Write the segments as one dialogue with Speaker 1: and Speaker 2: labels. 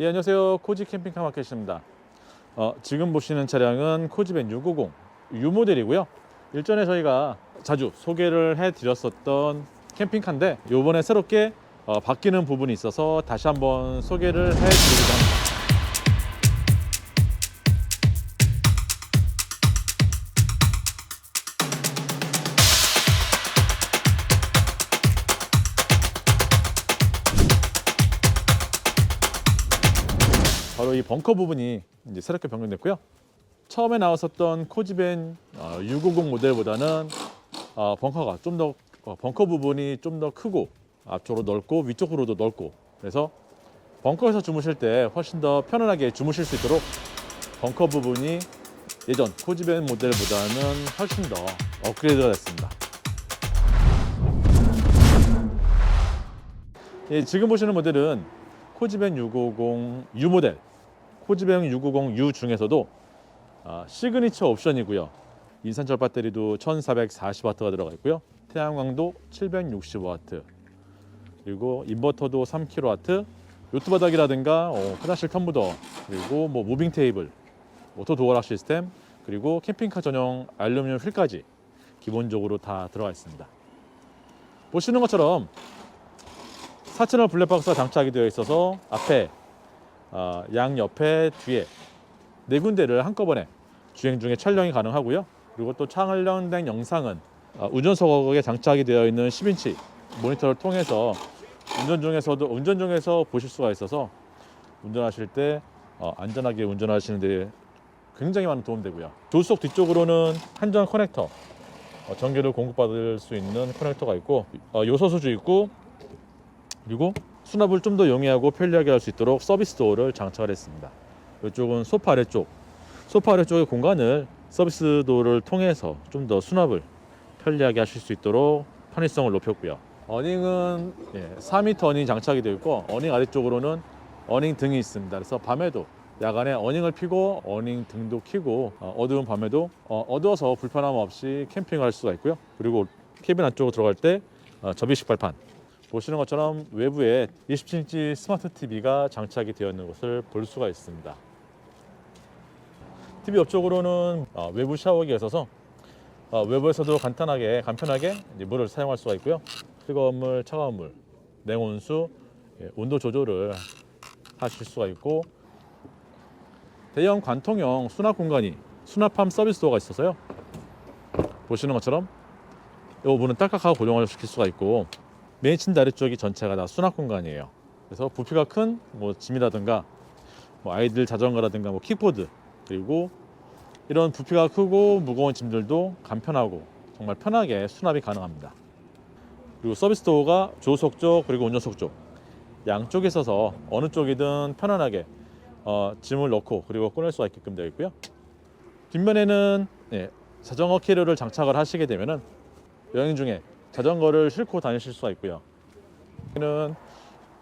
Speaker 1: 예, 안녕하세요. 코지 캠핑카 마켓입니다. 어, 지금 보시는 차량은 코지밴 650 U 모델이고요. 일전에 저희가 자주 소개를 해드렸었던 캠핑카인데 이번에 새롭게 어, 바뀌는 부분이 있어서 다시 한번 소개를 해드리고자 바로 이 벙커 부분이 이제 새롭게 변경됐고요. 처음에 나왔었던 코지밴 어, 650 모델보다는 어, 벙커가 좀 더 벙커 부분이 좀 더 크고 앞쪽으로 넓고 위쪽으로도 넓고 그래서 벙커에서 주무실 때 훨씬 더 편안하게 주무실 수 있도록 벙커 부분이 예전 코지밴 모델보다는 훨씬 더 업그레이드가 됐습니다. 예, 지금 보시는 모델은 코지밴 650 U 모델, 코지밴 650 U 중에서도 아, 시그니처 옵션이고요. 인산철 배터리도 1440W가 들어가 있고요. 태양광도 760W. 그리고 인버터도 3kW. 요트 바닥이라든가 어, 화장실 텀무더 그리고 뭐 무빙 테이블, 오토 도어락 시스템 그리고 캠핑카 전용 알루미늄 휠까지 기본적으로 다 들어가 있습니다. 보시는 것처럼 4채널 블랙박스가 장착이 되어 있어서 앞에 아, 양 옆에 뒤에 네 군데를 한꺼번에 주행 중에 촬영이 가능하고요. 그리고 또 촬영된 영상은 아, 운전석에 장착이 되어 있는 10인치 모니터를 통해서 운전 중에서도 운전 중에서 보실 수가 있어서 운전하실 때 어, 안전하게 운전하시는 데 굉장히 많은 도움되고요. 조수석 뒤쪽으로는 한전 커넥터 어, 전기를 공급받을 수 있는 커넥터가 있고 어, 요소수주 있고 그리고 수납을 좀 더 용이하고 편리하게 할 수 있도록 서비스 도어를 장착을 했습니다. 이쪽은 소파 아래쪽, 소파 아래쪽의 공간을 서비스 도어를 통해서 좀 더 수납을 편리하게 하실 수 있도록 편의성을 높였고요. 어닝은 예, 4m 어닝 장착이 되어 있고 어닝 아래쪽으로는 어닝 등이 있습니다. 그래서 밤에도 야간에 어닝을 피고 어닝 등도 켜고 어, 어두운 밤에도 어, 어두워서 불편함 없이 캠핑을 할 수가 있고요. 그리고 캐빈 안쪽으로 들어갈 때 어, 접이식 발판 보시는 것처럼 외부에 27인치 스마트 TV가 장착이 되어 있는 것을 볼 수가 있습니다. TV 옆쪽으로는 어, 외부 샤워기가 있어서 어, 외부에서도 간단하게 간편하게 물을 사용할 수가 있고요. 뜨거운 물, 차가운 물, 냉온수, 예, 온도 조절을 하실 수가 있고 대형 관통형 수납 공간이 수납함 서비스 도어가 있어서요. 보시는 것처럼 이 문은 딸깍하고 고정을 시킬 수가 있고 메인 침대 아래쪽이 전체가 다 수납 공간이에요. 그래서 부피가 큰 뭐 짐이라든가 뭐 아이들 자전거라든가 뭐 킥보드 그리고 이런 부피가 크고 무거운 짐들도 간편하고 정말 편하게 수납이 가능합니다. 그리고 서비스 도어가 조수석 쪽 그리고 운전석 쪽 양쪽에 있어서 어느 쪽이든 편안하게 어, 짐을 넣고 그리고 꺼낼 수가 있게끔 되어 있고요. 뒷면에는 예, 자전거 캐리어를 장착을 하시게 되면은 여행 중에 자전거를 싣고 다니실 수가 있고요. 여기는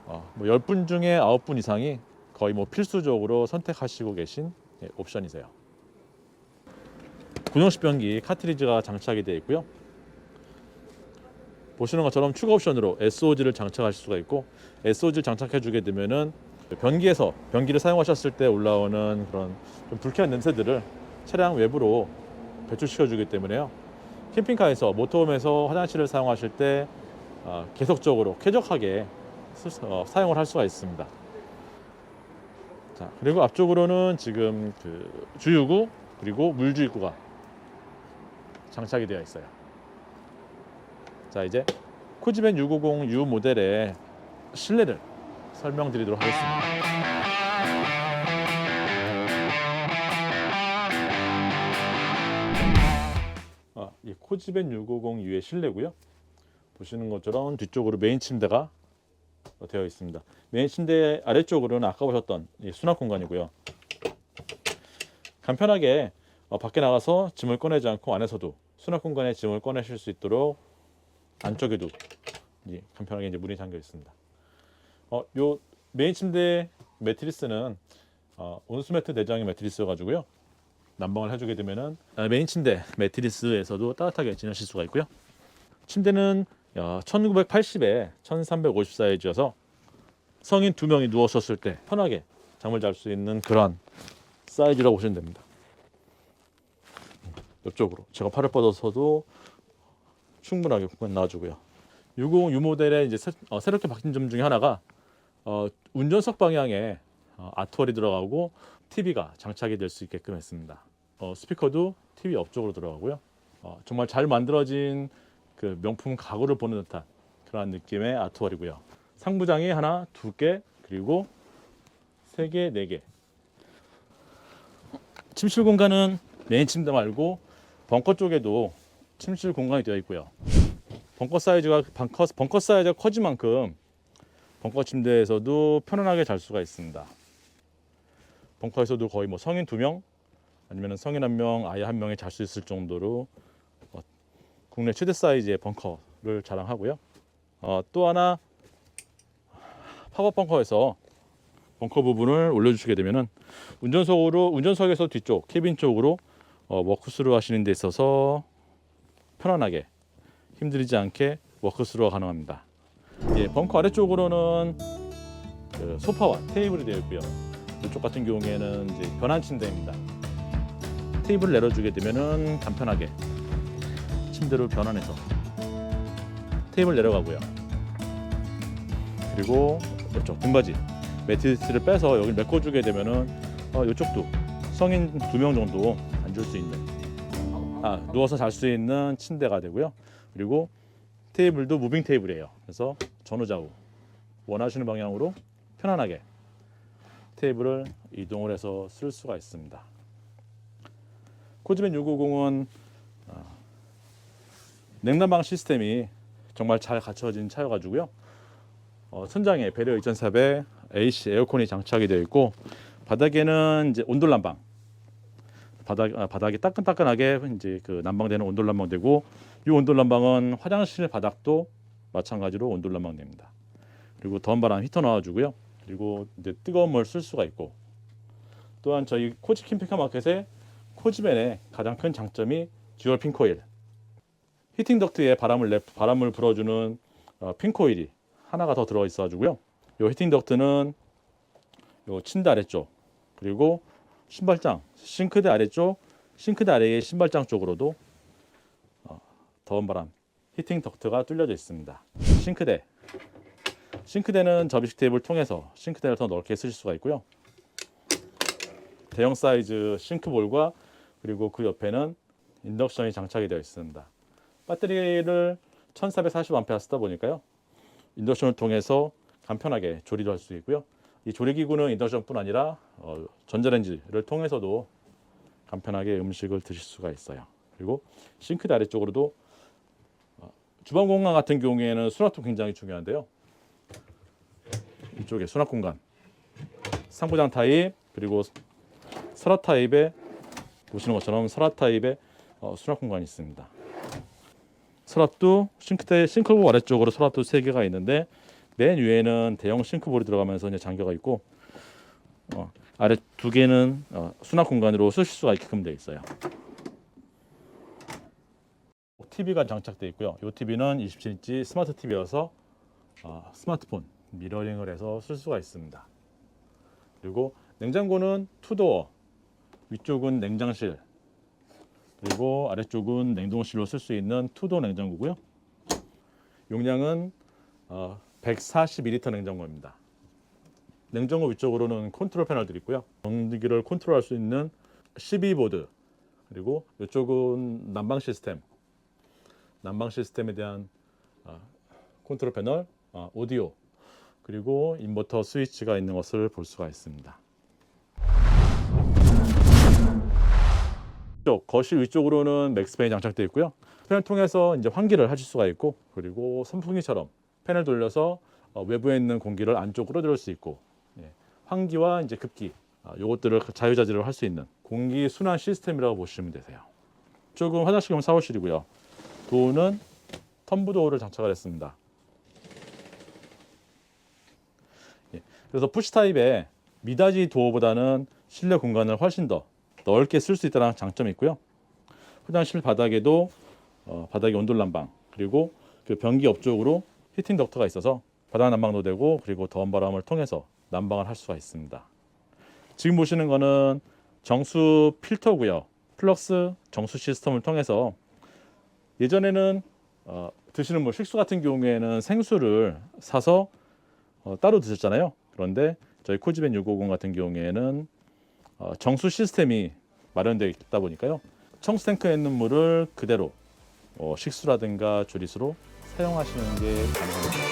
Speaker 1: 어, 뭐 10분 중에 9분 이상이 거의 뭐 필수적으로 선택하시고 계신 예, 옵션이세요. 구형식 변기 카트리지가 장착이 되어 있고요. 보시는 것처럼 추가 옵션으로 SOG를 장착하실 수가 있고 SOG를 장착해 주게 되면은 변기에서 변기를 사용하셨을 때 올라오는 그런 좀 불쾌한 냄새들을 차량 외부로 배출시켜 주기 때문에요. 캠핑카에서 모터홈에서 화장실을 사용하실 때 어, 계속적으로 쾌적하게 쓰- 어, 사용을 할 수가 있습니다. 자 그리고 앞쪽으로는 지금 그 주유구 그리고 물주입구가 장착이 되어 있어요. 자 이제 코지밴 650 U 모델의 실내를 설명드리도록 하겠습니다. 이 코지밴 650 U의 실내고요. 보시는 것처럼 뒤쪽으로 메인 침대가 되어 있습니다. 메인 침대 아래쪽으로는 아까 보셨던 이 수납 공간이고요. 간편하게 어, 밖에 나가서 짐을 꺼내지 않고 안에서도 수납 공간에 짐을 꺼내실 수 있도록 안쪽에도 간편하게 이제 문이 잠겨 있습니다. 어, 요 메인 침대 매트리스는 어, 온수매트 내장의 매트리스여가지고요. 난방을 해주게 되면은 아, 메인 침대 매트리스에서도 따뜻하게 지내실 수가 있고요. 침대는 어, 1980에 1350 사이즈여서 성인 두 명이 누웠었을 때 편하게 잠을 잘 수 있는 그런 사이즈라고 보시면 됩니다. 이쪽으로 제가 팔을 뻗어서도 충분하게 공간 나와주고요. 650 U 모델의 이제 새, 어, 새롭게 바뀐 점 중에 하나가 어, 운전석 방향에 어, 아트월이 들어가고 TV가 장착이 될 수 있게끔 했습니다. 어, 스피커도 TV 옆쪽으로 들어가고요. 어, 정말 잘 만들어진 그 명품 가구를 보는 듯한 그런 느낌의 아트월이고요. 상부장이 하나, 두 개, 그리고 세 개, 네 개. 침실 공간은 메인 침대 말고 벙커 쪽에도 침실 공간이 되어 있고요. 벙커 사이즈가 벙커, 벙커 사이즈가 커진 만큼 벙커 침대에서도 편안하게 잘 수가 있습니다. 벙커에서도 거의 뭐 성인 두 명 아니면 성인 한 명, 아이 한 명이 잘 수 있을 정도로 어, 국내 최대 사이즈의 벙커를 자랑하고요. 어, 또 하나 팝업 벙커에서 벙커 부분을 올려주시게 되면은 운전석으로 운전석에서 뒤쪽 캐빈 쪽으로 어, 워크스루 하시는 데 있어서 편안하게 힘들지 않게 워크스루가 가능합니다. 예, 벙커 아래쪽으로는 그 소파와 테이블이 되어 있고요. 이쪽 같은 경우에는 이제 변환 침대입니다. 테이블을 내려주게 되면은 간편하게 침대로 변환해서 테이블 내려가고요. 그리고 이쪽 등받이 매트리스를 빼서 여기 메꿔주게 되면은 어, 이쪽도 성인 두 명 정도 앉을 수 있는 아 누워서 잘 수 있는 침대가 되고요. 그리고 테이블도 무빙 테이블이에요. 그래서 전후 좌우 원하시는 방향으로 편안하게 테이블을 이동을 해서 쓸 수가 있습니다. 코즈벤 650은 어, 냉난방 시스템이 정말 잘 갖춰진 차여가지고요. 어, 천장에 배려 2400 AC 에어컨이 장착이 되어 있고 바닥에는 이제 온돌 난방 바닥 아, 바닥이 따끈따끈하게 이제 그 난방되는 온돌 난방되고 이 온돌 난방은 화장실 바닥도 마찬가지로 온돌 난방됩니다. 그리고 더운 바람 히터 넣어주고요. 그리고 이제 뜨거운 물 쓸 수가 있고 또한 저희 코지 캠핑카 마켓의 코지벤의 가장 큰 장점이 듀얼 핀 코일 히팅 덕트에 바람을 내 바람을 불어주는 어, 핀 코일이 하나가 더 들어 있어 가지고요. 요 히팅 덕트는 요 침대 아래쪽 그리고 신발장 싱크대 아래쪽 싱크대 아래의 신발장 쪽으로도 어, 더운 바람 히팅 덕트가 뚫려져 있습니다. 싱크대 싱크대는 접이식 테이블 통해서 싱크대를 더 넓게 쓰실 수가 있고요. 대형 사이즈 싱크볼과 그리고 그 옆에는 인덕션이 장착이 되어 있습니다. 배터리를 1440A 쓰다 보니까요. 인덕션을 통해서 간편하게 조리도 할 수 있고요. 이 조리기구는 인덕션뿐 아니라 어, 전자레인지를 통해서도 간편하게 음식을 드실 수가 있어요. 그리고 싱크대 아래쪽으로도 어, 주방 공간 같은 경우에는 수납도 굉장히 중요한데요. 이쪽에 수납 공간, 상부장 타입 그리고 서랍 타입의 보시는 것처럼 서랍 타입의 어, 수납 공간이 있습니다. 서랍도 싱크대 싱크볼 아래쪽으로 서랍도 세 개가 있는데 맨 위에는 대형 싱크볼이 들어가면서 이제 잠겨가 있고 어, 아래 두 개는 어, 수납 공간으로 쓰실 수가 있게끔 되어 있어요. TV가 장착되어 있고요. 이 TV는 27인치 스마트 TV여서 어, 스마트폰 미러링을 해서 쓸 수가 있습니다. 그리고 냉장고는 투도어 위쪽은 냉장실 그리고 아래쪽은 냉동실로 쓸 수 있는 투도 냉장고고요. 용량은 어, 142리터 냉장고입니다. 냉장고 위쪽으로는 컨트롤 패널들이 있고요. 전기를 컨트롤할 수 있는 12보드 그리고 이쪽은 난방 시스템 난방 시스템에 대한 어, 컨트롤 패널, 어, 오디오 그리고 인버터 스위치가 있는 것을 볼 수가 있습니다. 거실 위쪽으로는 맥스팬이 장착되어 있고요. 팬을 통해서 이제 환기를 하실 수가 있고 그리고 선풍기처럼 팬을 돌려서 어, 외부에 있는 공기를 안쪽으로 들을 수 있고 예, 환기와 이제 급기 아, 요것들을 자유자재로 할 수 있는 공기 순환 시스템이라고 보시면 되세요. 이쪽은 화장실 겸 샤워실이고요. 도어는 텀브 도어를 장착을 했습니다. 그래서 푸시 타입의 미닫이 도어보다는 실내 공간을 훨씬 더 넓게 쓸 수 있다는 장점이 있고요. 화장실 바닥에도 어, 바닥에 온돌 난방 그리고 그 변기 옆쪽으로 히팅 덕트가 있어서 바닥 난방도 되고 그리고 더운 바람을 통해서 난방을 할 수가 있습니다. 지금 보시는 거는 정수 필터고요. 플럭스 정수 시스템을 통해서 예전에는 어, 드시는 뭐 식수 같은 경우에는 생수를 사서 어, 따로 드셨잖아요. 그런데 저희 코지벤 650 같은 경우에는 어, 정수 시스템이 마련되어 있다 보니까요. 청수 탱크에 있는 물을 그대로 어, 식수라든가 조리수로 사용하시는 게 가능합니다.